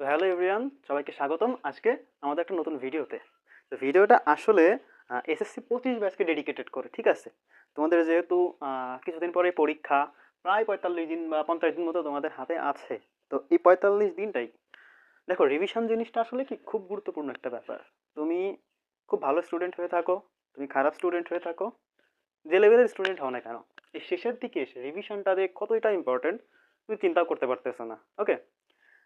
তো hello everyone, সবাইকে স্বাগতম আজকে আমাদের একটা নতুন ভিডিওতে। তো ভিডিওটা আসলে এসএসসি পঁচিশ ব্যাচকে ডেডিকেটেড করে, ঠিক আছে? তোমাদের যেহেতু কিছুদিন পরে পরীক্ষা, প্রায় পঁয়তাল্লিশ দিন বা পঞ্চাশ দিন মতো তোমাদের হাতে আছে। তো এই পঁয়তাল্লিশ দিনটাই, দেখো রিভিশন জিনিসটা আসলে কি খুব গুরুত্বপূর্ণ একটা ব্যাপার। তুমি খুব ভালো স্টুডেন্ট হয়ে থাকো, তুমি খারাপ স্টুডেন্ট হয়ে থাকো, যে লেভেলের স্টুডেন্ট হও না কেন, এই শেষের দিকে এসে রিভিশনটা যে কতটা ইম্পর্টেন্ট তুমি চিন্তাও করতে পারতেছো না ওকে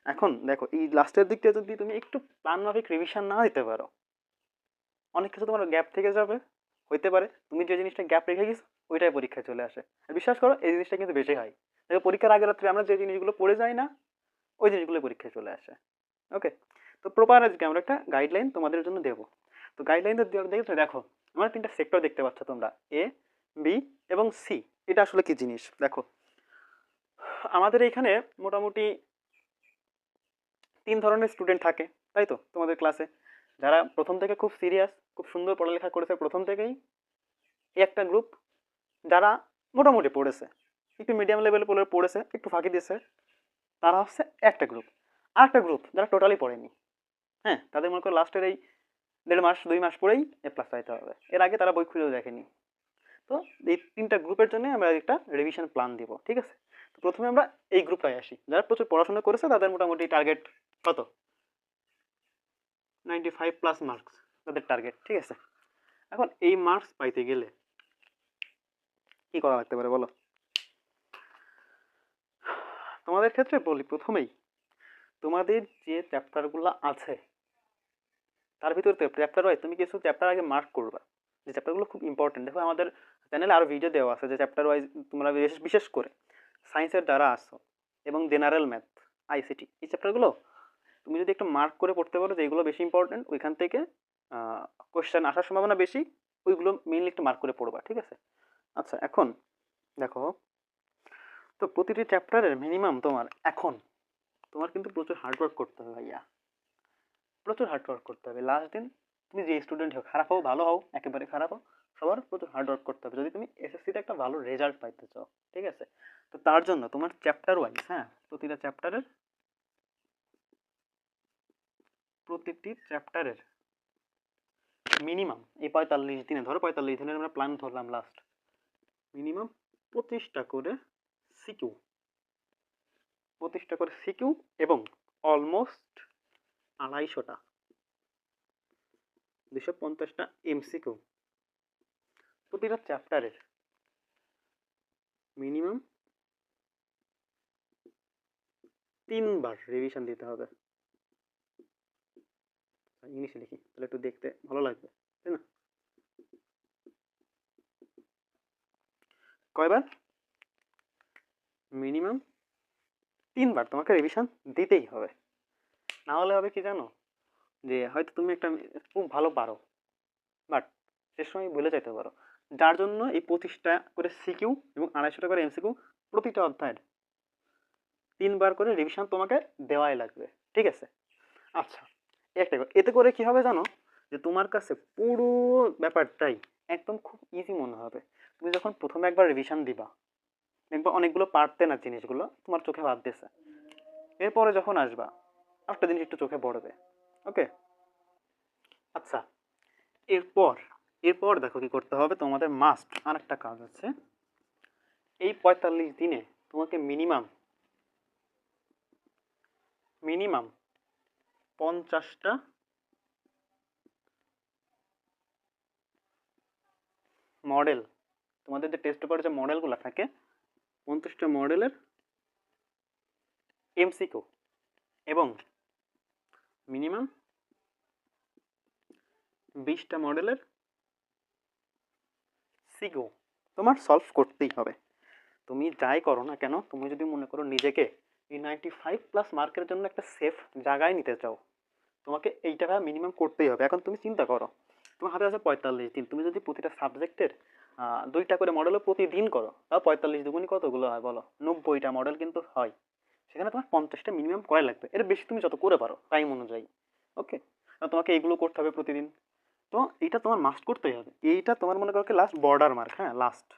এখন দেখো, এই লাস্টের দিকটা যদি তুমি একটু প্ল্যান মাফিক রিভিশন না দিতে পারো। অনেক কিছু তোমার গ্যাপ থেকে যাবে, হইতে পারে। তুমি যে জিনিসটা গ্যাপ রেখে গেছো, ওইটাই পরীক্ষায় চলে আসে। আর বিশ্বাস করো, এই জিনিসটা কিন্তু বেশি হয় দেখো, পরীক্ষার আগের রাত্রে আমরা যে জিনিসগুলো পড়ে যাই না, ওই জিনিসগুলো পরীক্ষায় চলে আসে। ওকে তো প্রপার আজকে আমরা একটা গাইডলাইন তোমাদের জন্য দেবো। তো গাইডলাইন দেখতে দেখো, আমরা তিনটা সেক্টর দেখতে পাচ্ছ তোমরা। এ বি এবং সি এটা আসলে কি জিনিস? দেখো, আমাদের এখানে মোটামুটি তিন ধরনের স্টুডেন্ট থাকে, তাই তো? তোমাদের ক্লাসে যারা প্রথম থেকে খুব সিরিয়াস খুব সুন্দর পড়ালেখা করেছে প্রথম থেকেই একটা গ্রুপ যারা মোটামুটি পড়েছে, একটু মিডিয়াম লেভেলে পড়ে, পড়েছে, একটু ফাঁকি দিয়েছে, তারা হচ্ছে একটা গ্রুপ আর একটা গ্রুপ যারা টোটালি পড়েনি হ্যাঁ তাদের মনে করো লাস্টের এই দেড় মাস, দুই মাস পরেই এ প্লাস পাইতে হবে। এর আগে তারা বই খুঁজেও দেখেনি। তো এই তিনটা গ্রুপের জন্য আমরা একটা রিভিশন প্ল্যান দিব, ঠিক আছে? তো প্রথমে আমরা এই গ্রুপটায় আসি। যারা প্রচুর পড়াশোনা করেছে, তাদের মোটামুটি টার্গেট কত? নাইনটি ফাইভ প্লাস মার্কস তাদের টার্গেট ঠিক আছে? এখন এই মার্কস পাইতে গেলে কি করা লাগতে পারে বলো? তোমাদের ক্ষেত্রে বলি, প্রথমেই তোমাদের যে চ্যাপ্টারগুলো আছে, তার ভিতরে চ্যাপ্টার হয়, তুমি কিছু চ্যাপ্টার আগে মার্ক করবা। যে চ্যাপ্টারগুলো খুব ইম্পর্টেন্ট দেখো আমাদের চ্যানেলে আরও ভিডিও দেওয়া আছে যে চ্যাপ্টার ওয়াইজ তোমরা বিশেষ করে সায়েন্সের দ্বারা আসো এবং জেনারেল ম্যাথ আইসিটি এই চ্যাপ্টারগুলো তুমি যদি একটু মার্ক করে পড়তে পারো যে এগুলো বেশি ইম্পর্টেন্ট ওইখান থেকে কোয়েশ্চেন আসার সম্ভাবনা বেশি, ওইগুলো মেইনলি একটু মার্ক করে পড়বা, ঠিক আছে? আচ্ছা এখন দেখো, তো প্রতিটি চ্যাপ্টারের মিনিমাম তোমার এখন। তোমার কিন্তু প্রচুর হার্ডওয়ার্ক করতে হবে ভাইয়া। প্রচুর হার্ডওয়ার্ক করতে হবে। লাস্ট দিন তুমি যে স্টুডেন্ট হও, খারাপ হও, ভালো হও, একেবারে খারাপ হও, সবার প্রচুর হার্ডওয়ার্ক করতে হবে। যদি তুমি এসএসসিতে একটা ভালো রেজাল্ট পাইতে চাও, ঠিক আছে? তো তার জন্য তোমার চ্যাপ্টার ওয়াইজ হ্যাঁ? প্রতিটা চ্যাপ্টারের প্রতিটি চ্যাপ্টারের মিনিমাম এই পঁয়তাল্লিশ দিনে, ধরো পঁয়তাল্লিশ দিনের আমরা প্ল্যান ধরলাম লাস্ট মিনিমাম পঁচিশটা করে সিকিউ পঁচিশটা করে সিকিউ এবং অলমোস্ট আড়াইশোটা। দুশো পঞ্চাশটা এমসিকিউ প্রতিটা চ্যাপ্টারের মিনিমাম তিনবার রিভিশন দিতে হবে। ইংলিশে লিখি, তাহলে একটু দেখতে ভালো লাগবে, তাই না? কয়বার? মিনিমাম তিনবার তোমাকে রিভিশন দিতেই হবে। না হলে হবে কি জানো? যে হয়তো তুমি একটা খুব ভালো পারো বাট সে সময় ভুলে যেতে পারো। যার জন্য এই পঁচিশটা করে সিকিউ এবং আড়াইশোটা করে এমসিকিউ প্রতিটা অধ্যায়ের তিনবার করে রিভিশন তোমাকে দেওয়াই লাগবে। ঠিক আছে? আচ্ছা একটা এতে করে কি হবে জানো? যে তোমার কাছে পুরো ব্যাপারটাই একদম খুব ইজি মনে হবে। তুমি যখন প্রথমে একবার রিভিশন দিবা, দেখবা অনেকগুলো পারতে না জিনিসগুলো, তোমার চোখে বাঁধতেছে এরপরে যখন আসবা, একটা জিনিস একটু চোখে পড়বে। ওকে আচ্ছা এরপর এরপর দেখো কি করতে হবে, তোমাদের মাস্ট আর একটা কাজ আছে। এই পঁয়তাল্লিশ দিনে তোমাকে মিনিমাম মিনিমাম পঞ্চাশটা মডেল তোমাদের যে টেস্ট পেপারে যে মডেলগুলো থাকে, পঞ্চাশটা মডেলের এমসিকিউ এবং মিনিমাম বিশটা মডেলের সিকিউ তোমার সলভ করতেই হবে। তুমি যাই করো না কেন, তুমি যদি মনে করো নিজেকে এই নাইনটি ফাইভ প্লাস মার্কের জন্য একটা সেফ জায়গায় নিতে চাও, তোমাকে এই টাকা মিনিমাম করতেই হবে। এখন তুমি চিন্তা করো, তোমার হাতে আছে পঁয়তাল্লিশ দিন, তুমি যদি প্রতিটা সাবজেক্টের দুইটা করে মডেলও প্রতিদিন করো, তাও পঁয়তাল্লিশ দুগুনি কতগুলো হয় বলো? নব্বইটা মডেল কিন্তু হয়। সেখানে তোমার পঞ্চাশটা মিনিমাম করা লাগবে। এর বেশি তুমি যত করে পারো টাইম অনুযায়ী। ওকে তোমাকে এইগুলো করতে হবে প্রতিদিন। তো এইটা তোমার মাস্ট করতেই হবে। এইটা তোমার মনে করো লাস্ট বর্ডার মার্ক হ্যাঁ? লাস্ট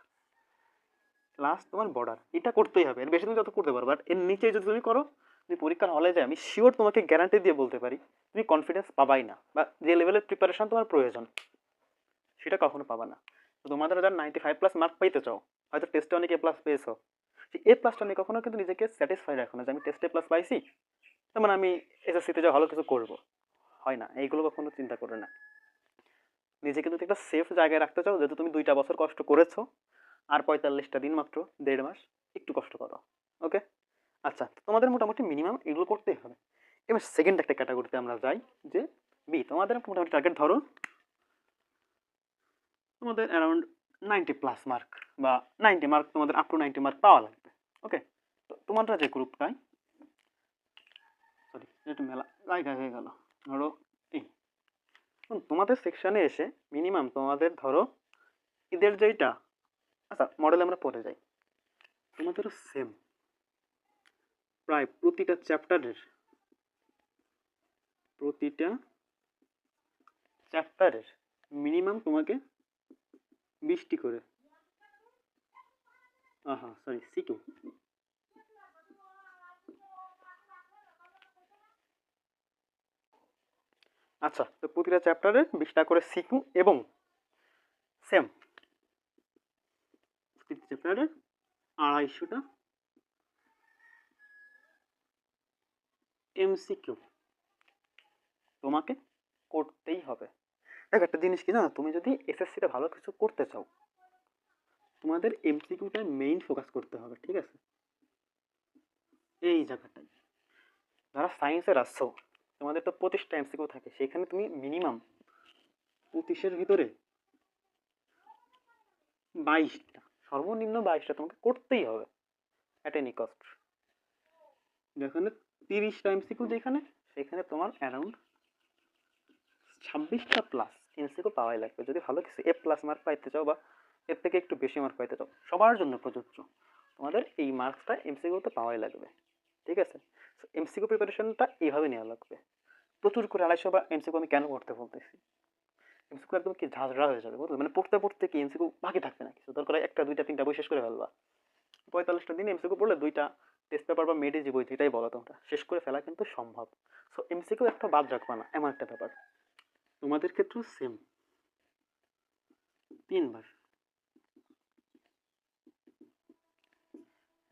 লাস্ট তোমার বর্ডার এটা করতেই হবে। এর বেশি তুমি যত করতে পারো। বাট এর নিচে যদি তুমি করো তুমি পরীক্ষার হলে যায়, আমি শিওর তোমাকে গ্যারান্টি দিয়ে বলতে পারি, তুমি কনফিডেন্স পাবাই না। বা যে লেভেলের প্রিপারেশন তোমার প্রয়োজন, সেটা কখনো পাবা না। তো তোমাদের যারা নাইনটি ফাইভ প্লাস মার্ক পাইতে চাও, হয়তো টেস্টে অনেক প্লাস পেয়েছ। এ প্লাসটা নিয়ে কখনো কিন্তু নিজেকে স্যাটিসফাই রাখো না যে আমি টেস্টে প্লাস পাইছি, তার মানে আমি এসএসসিতে যা ভালো কিছু করব। হয় না, এইগুলো কখনো চিন্তা করে না। নিজেকে যদি একটা সেফ জায়গায় রাখতে চাও, যেহেতু তুমি দুইটা বছর কষ্ট করেছ, আর পঁয়তাল্লিশটা দিন মাত্র, দেড় মাস, একটু কষ্ট করো ওকে আচ্ছা তোমাদের মোটামুটি মিনিমাম এগুলো করতেই হবে। এবার সেকেন্ড একটা ক্যাটাগরিতে আমরা যাই, যে বি তোমাদের মোটামুটি টার্গেট ধরো, তোমাদের অ্যারাউন্ড নাইনটি প্লাস মার্ক বা নাইনটি মার্ক তোমাদের আপ টু নাইনটি মার্ক পাওয়া লাগবে ওকে তো তোমাদের যে গ্রুপটাই সরি একটু মেলা জায়গা হয়ে গেল। ধরো এই তোমাদের সেকশনে এসে মিনিমাম তোমাদের ধরো ঈদের যেইটা আচ্ছা মডেল আমরা পরে যাই। তোমাদেরও সেম প্রায় প্রতিটা চ্যাপ্টারের প্রতিটা চ্যাপ্টারের মিনিমাম তোমাকে বিশটি করে আহা সরি সিটু আচ্ছা তো প্রতিটা চ্যাপ্টারে বিশটা করে সিকিউ এবং সেম প্রতিটা চ্যাপ্টারে আড়াইশোটা এমসিকিউ তোমাকে করতেই হবে। দেখ, একটা জিনিস কি জানো? তুমি যদি এসএসসিটা ভালো কিছু করতে চাও তোমাদের এমসিকিউটা মেইন ফোকাস করতে হবে, ঠিক আছে? এই জায়গাটাই যারা সায়েন্সের আসছো তোমাদের তো পঁচিশটা এমসিকিউ থাকে, সেখানে তুমি মিনিমাম পঁচিশের ভিতরে বাইশটা, সর্বনিম্ন বাইশটা তোমাকে করতেই হবে অ্যাট এনি কস্ট যেখানে তিরিশটা এমসিকিউ যেখানে, সেখানে তোমার অ্যারাউন্ড ছাব্বিশটা প্লাস এমসিকিউ পাওয়াই লাগবে। যদি ভালো কিছু এ প্লাস মার্ক পাইতে চাও বা এর থেকে একটু বেশি মার্ক পাইতে চাও। সবার জন্য প্রযোজ্য। তোমাদের এই মার্কসটা এমসিকিউতে পাওয়াই লাগবে। ঠিক আছে? এমসিকিউ প্রিপারেশনটা এইভাবে নেওয়া লাগবে। প্রচুর করে আড়াইশো বা এমসিকিউ আমি কেন পড়তে বলতেছি? এমসিকিউ একদম কি ঝাঁঝরা হয়ে যাবে, বুঝলো? মানে পড়তে পড়তে কি এমসিকিউ বাকি থাকবে না কিছু দরকার একটা, দুইটা, তিনটা বই শেষ করে ফেলবা। পঁয়তাল্লিশটা দিন এমসিকিউ পড়লে দুইটা টেস্ট পেপার বা মেডে যে বই যেটাই বলো তোমরা। শেষ করে ফেলা কিন্তু সম্ভব। সো এমসিকিউ একটা বাদ রাখবা না, এমন একটা ব্যাপার। তোমাদের ক্ষেত্রেও সেম তিনবার।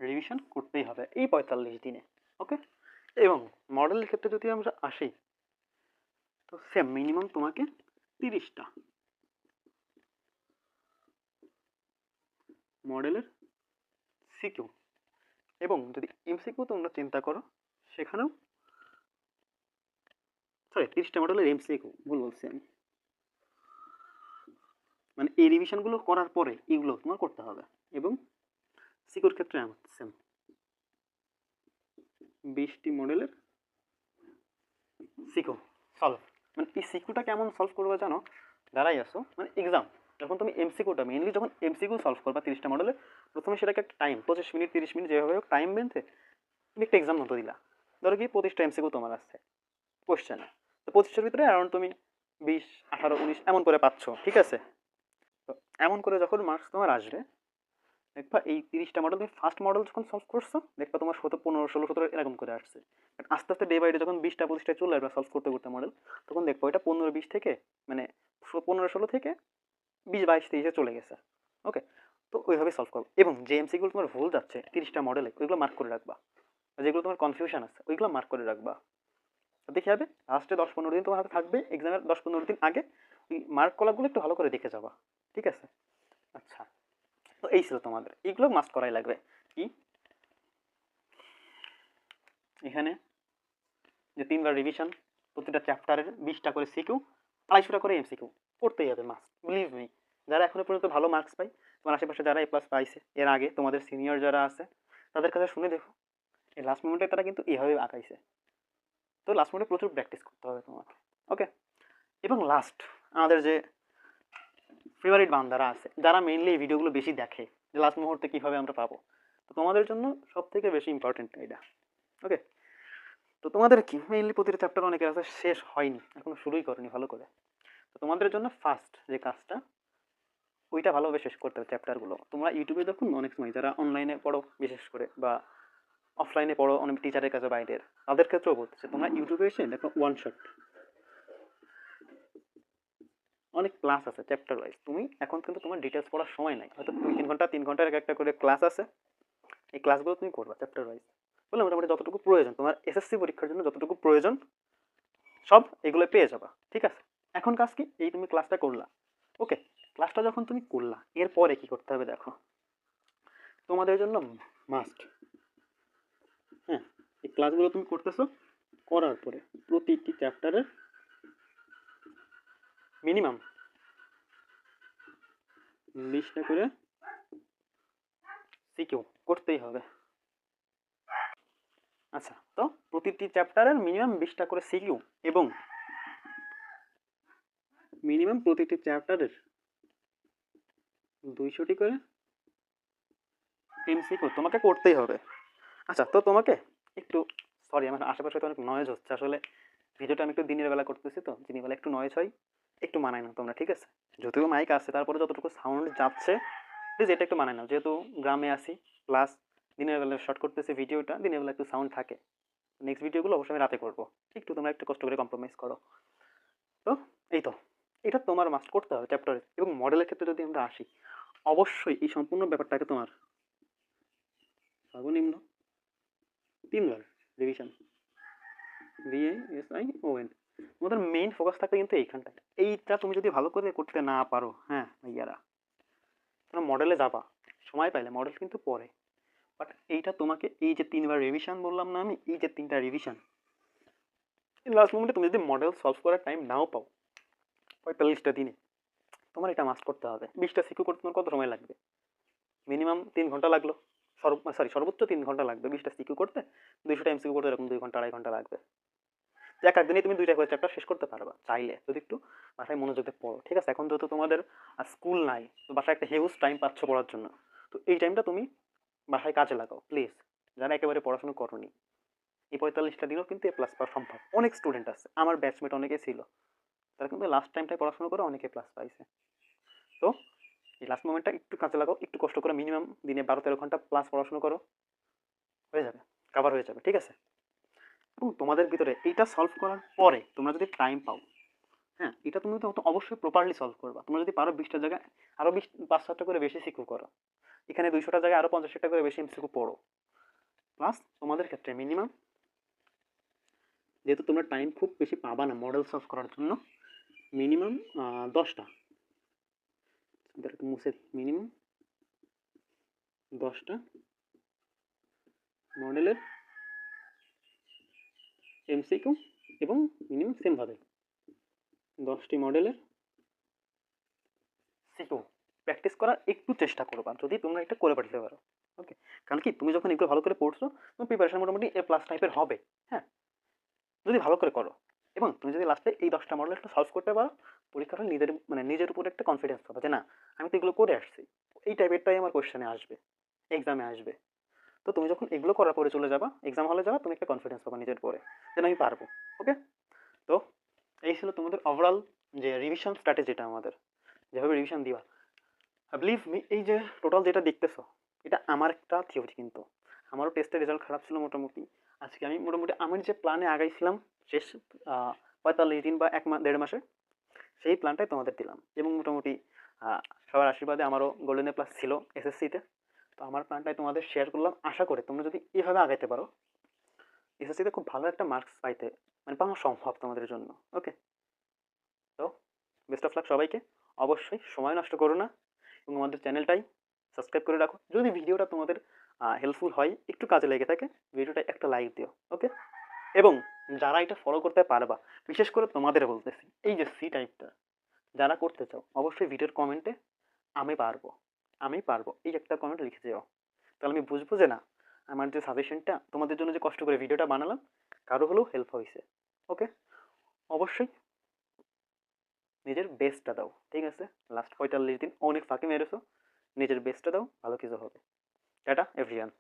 রিভিশন করতেই হবে এই পঁয়তাল্লিশ দিনে ওকে এবং মডেলের ক্ষেত্রে যদি আমরা আসি, তো সেম মিনিমাম তোমাকে তিরিশটা মডেলের সিকিউ এবং যদি এমসিকিউ তোমরা চিন্তা করো, সেখানেও সরি তিরিশটা মডেলের এমসিকিউ ভুল বলছি আমি। মানে এই রিভিশনগুলো করার পরে এগুলো তোমার করতে হবে এবং সিকিউর ক্ষেত্রে আমার সেম বিশটি মডেলের সিকিউ সলভ মানে এই সিকিউটা কেমন সলভ করবে জানো দাঁড়াই আসো মানে এক্সাম যখন তুমি এমসিকিউটা মেইনলি যখন এমসিকিউ সলভ করবা, তিরিশটা মডেলে প্রথমে সেটাকে একটা টাইম পঁচিশ মিনিট তিরিশ মিনিট যেভাবে হোক টাইম বেঁধে তুমি একটা এক্সাম মতো দিলা। ধরো কি, পঁচিশটা এমসিকিউ তোমার আসছে। কোশ্চেনে তো পঁচিশটার ভিতরে অ্যারাউন্ড তুমি বিশ, আঠারো, উনিশ, এমন করে পাচ্ছ, ঠিক আছে? তো এমন করে যখন মার্কস তোমার আসবে দেখবা এই তিরিশটা মডেল তুমি ফার্স্ট মডেল যখন সলভ করছ, দেখবা তোমার সতেরো, পনেরো, ষোলো, সতেরো এরকম করে আসছে। আস্তে আস্তে ডে বাই ডে যখন বিশটা, পঁচিশটা চলে আসবে সলভ করতে করতে মডেল তখন দেখব এটা পনেরো, বিশ থেকে মানে পনেরো, ষোলো থেকে বিশ, বাইশ তেইশে চলে গেছে। ওকে তো ওইভাবে সলভ করব। এবং যে এমসিগুলো তোমার ভুল যাচ্ছে, তিরিশটা মডেলে ওইগুলো মার্ক করে রাখবা। যেগুলো তোমার কনফিউশন আছে, ওইগুলো মার্ক করে রাখবা। দেখে যাবে লাস্টে দশ, পনেরো দিন তোমার হাতে থাকবে এক্সামের দশ, পনেরো দিন আগে, ওই মার্ক কলাগুলো একটু ভালো করে দেখে যাবা। ঠিক আছে? আচ্ছা। তো এই ছিল তোমাদের। এইগুলো মাস্ট করাই লাগবে। কি? এখানে যে তিনবার রিভিশন প্রতিটা চ্যাপ্টারের বিশটা করে সিকিউ আড়াইশোটা করে এমসিকিউ পড়তেই হবে মাস্ট বিলিভ মি যারা এখনও পর্যন্ত ভালো মার্কস পাই তোমার আশেপাশে যারা এ প্লাস পাইছে, এর আগে তোমাদের সিনিয়র যারা আছে, তাদের কাছে শুনে দেখো। এই লাস্ট মোমেন্টে তারা কিন্তু এভাবে আঁকাইছে তো লাস্ট মোমেন্টে প্রচুর প্র্যাকটিস করতে হবে তোমাকে। ওকে এবং লাস্ট আমাদের যে ফেভারিট বান্দারা আছে, যারা মেইনলি এই ভিডিওগুলো বেশি দেখে যে লাস্ট মুহূর্তে কীভাবে আমরা পাবো। তো তোমাদের জন্য সব থেকে বেশি ইম্পর্টেন্ট এটা। ওকে তো তোমাদের কি? মেইনলি প্রতিটা চ্যাপ্টার অনেকের আছে, শেষ হয়নি, এখনও শুরুই করেনি, ভালো করে। তো তোমাদের জন্য ফার্স্ট যে কাজটা, ওইটা ভালোভাবে শেষ করতে হবে চ্যাপ্টারগুলো তোমরা ইউটিউবে দেখুন অনেক সময়, যারা অনলাইনে পড়ো, বিশেষ করে, বা অফলাইনে পড়ো, অনেক টিচারের কাছে বাইরের, তাদের ক্ষেত্রেও বলতেছে তোমরা ইউটিউবে এসে দেখো ওয়ান শট অনেক ক্লাস আছে চ্যাপ্টার ওয়াইজ তুমি এখন কিন্তু তোমার ডিটেলস পড়ার সময় নাই। হয়তো দুই, তিন ঘণ্টা, তিন ঘণ্টার এক একটা করে ক্লাস আছে। এই ক্লাসগুলো তুমি করবা চ্যাপ্টার ওয়াইজ বললাম মোটামুটি যতটুকু প্রয়োজন, তোমার এসএসসি পরীক্ষার জন্য যতটুকু প্রয়োজন, সব এগুলো পেয়ে যাবা, ঠিক আছে? এখন কাজ কি? এই তুমি ক্লাসটা করলা। ওকে ক্লাসটা যখন তুমি করলা, এরপরে কি করতে হবে দেখো? তোমাদের জন্য মাস্ট হ্যাঁ এই ক্লাসগুলো তুমি করতেছো, করার পরে প্রতিটি চ্যাপ্টারের মিনিমাম বিশটা করে সিকিউ করতেই হবে। আচ্ছা তো প্রতিটি চ্যাপ্টারের মিনিমাম বিশটা করে সিকিউ এবং মিনিমাম প্রতিটি চ্যাপ্টারের দুইশোটি করে এমসিকিউ তোমাকে করতেই হবে। আচ্ছা তো তোমাকে একটু সরি আমার আশেপাশে তো অনেক নয়েজ হচ্ছে। আসলে ভিডিওটা আমি একটু দিনের বেলা করতেছি তো, দিনের বেলা একটু নয়েজ হয়। একটু মানায় না তোমরা, ঠিক আছে? যদিও মাইক আছে, তারপরে যতটুকু সাউন্ড যাচ্ছে প্লিজ এটা একটু মানায় নাও। যেহেতু গ্রামে আসি প্লাস দিনের বেলা শর্ট করতেছি ভিডিওটা দিনের বেলা একটু সাউন্ড থাকে। নেক্সট ভিডিওগুলো অবশ্যই আমি রাতে করব। একটু তোমরা একটু কষ্ট করে কম্প্রোমাইজ করো। তো, এই তো। এটা তোমার মাস্ট করতে হবে চ্যাপ্টারে এবং মডেলের ক্ষেত্রে যদি আমরা আসি, অবশ্যই এই সম্পূর্ণ ব্যাপারটাকে তোমার সর্বনিম্ন তিনবার revision B A S I O N তোমাদের মেইন ফোকাস থাকবে কিন্তু এইখানটায়। এইটা তুমি যদি ভালো করে করতে না পারো হ্যাঁ ভাইয়ারা তোমরা মডেলে যাবা। সময় পাইলে মডেল কিন্তু পরে। বাট এইটা তোমাকে এই যে তিনবার রিভিশন বললাম না আমি, এই যে তিনটা রিভিশন লাস্ট মোমেন্টে তুমি যদি মডেল সলভ করার টাইম নাও পাও, পঁয়তাল্লিশটা দিনে, তোমার এটা মাস্ট করতে হবে। বিশটা সিকিউ করতে তোমার কত সময় লাগবে? মিনিমাম তিন ঘণ্টা লাগল। সর্ব সরি সর্বোচ্চ তিন ঘণ্টা লাগবে। বিশটা সিকিউ করতে দুইশোটা এমসিকিউ করতে এরকম দুই ঘণ্টা, আড়াই ঘণ্টা লাগবে। তো এক একদিনে তুমি দুইটা করে চ্যাপ্টার শেষ করতে পারবা, চাইলে। যদি একটু বাসায় মনোযোগ দিয়ে পড়ো, ঠিক আছে? এখন যেহেতু তোমাদের স্কুল নাই, তো বাসায় একটা হিউজ টাইম পাচ্ছ পড়ার জন্য। তো এই টাইমটা তুমি বাসায় কাজে লাগাও প্লিজ যারা একেবারে পড়াশোনা করনি, এই পঁয়তাল্লিশটা দিনও কিন্তু এ প্লাস পাওয়া সম্ভব। অনেক স্টুডেন্ট আছে, আমার ব্যাচমেট অনেকে ছিল। তারা কিন্তু লাস্ট টাইমটায় পড়াশোনা করে অনেকে প্লাস পাইছে। তো এই লাস্ট মোমেন্টটা একটু কাজে লাগাও, একটু কষ্ট করে মিনিমাম দিনে বারো তেরো ঘণ্টা প্লাস পড়াশোনা করো। হয়ে যাবে কাভার হয়ে যাবে, ঠিক আছে? এবং তোমাদের ভিতরে এইটা সলভ করার পরে তোমরা যদি টাইম পাও হ্যাঁ এটা তুমি তো অবশ্যই প্রপারলি সলভ করবা। তোমরা যদি পারো বিশটা জায়গায় আরও বিশ পাঁচ সাতটা করে বেশি সিকিউ করো। এখানে দুইশোটা জায়গায় আরও পঞ্চাশ ষাটটা করে বেশি এমসিকিউ পড়ো। প্লাস তোমাদের ক্ষেত্রে মিনিমাম যেহেতু তোমরা টাইম খুব বেশি পাবা না মডেল সলভ করার জন্য মিনিমাম দশটা। মুছে মিনিমাম দশটা মডেলের এমসিকিউ এবং মিনিমাম সেমভাবে দশটি মডেলের সিকিউ প্র্যাকটিস করার একটু চেষ্টা করবা যদি তোমরা এটা করে পাঠাতে পারো ওকে কারণ কি, তুমি যখন এগুলো ভালো করে পড়ছো, তোমার প্রিপারেশন মোটামুটি এ প্লাস টাইপের হবে হ্যাঁ? যদি ভালো করে করো, এবং তুমি যদি লাস্টে এই দশটা মডেল একটু সলভ করতে পারো পরীক্ষাটা নিজের মানে নিজের উপরে একটা কনফিডেন্স হবে যে, না, আমি তো এগুলো করে আসছি। এই টাইপেরটাই আমার কোয়েশ্চেনে আসবে এক্সামে আসবে। তো তুমি যখন এগুলো করার পরে চলে যাবা এক্সাম হলে যাবা, তুমি একটা কনফিডেন্স পাবা নিজের পরে যেন আমি পারব ওকে তো এই ছিল তোমাদের ওভারঅল যে রিভিশন স্ট্র্যাটেজিটা আমাদের, যেভাবে রিভিশন দিবা। বিলিভ মি এই যে টোটাল যেটা দেখতেছো, এটা আমার একটা থিওরি কিন্তু। আমারও টেস্টের রেজাল্ট খারাপ ছিল মোটামুটি। আজকে আমি মোটামুটি আমার যে প্ল্যানে আগাইছিলাম, শেষ পঁয়তাল্লিশ দিন বা এক মাস দেড় মাসে, সেই প্ল্যানটাই তোমাদের দিলাম। এবং মোটামুটি সবার আশীর্বাদে আমারও গোল্ডেন প্লাস ছিল এসএসসিতে তো আমার প্ল্যানটাই তোমাদের শেয়ার করলাম। আশা করে তোমরা যদি এভাবে আগাইতে পারো এসএসসিতে খুব ভালো একটা মার্কস পাইতে মানে পাওয়া সম্ভব তোমাদের জন্য। ওকে তো বেস্ট অফ লাক সবাইকে। অবশ্যই সময় নষ্ট করো না এবং আমাদের চ্যানেলটাই সাবস্ক্রাইব করে রাখো। যদি ভিডিওটা তোমাদের হেল্পফুল হয়, একটু কাজে লেগে থাকে ভিডিওটা একটা লাইক দিও। ওকে এবং যারা এটা ফলো করতে পারবা, বিশেষ করে তোমাদের বলতেছি, এই যে সি টাইপটা যারা করতে চাও, অবশ্যই ভিডিওর কমেন্টে আমি পারব। আমি পারব। এই একটা কমেন্ট লিখে যাও। তাহলে আমি বুঝব যে না, আমার যে সাজেশনটা তোমাদের জন্য যে কষ্ট করে ভিডিওটা বানালাম, কারও হলেও হেল্প হয়েছে ওকে অবশ্যই নিজের বেস্টটা দাও। ঠিক আছে? লাস্ট পঁয়তাল্লিশ দিন অনেক ফাঁকি মেরেছো। নিজের বেস্টটা দাও, ভালো কিছু হবে। Tata everyone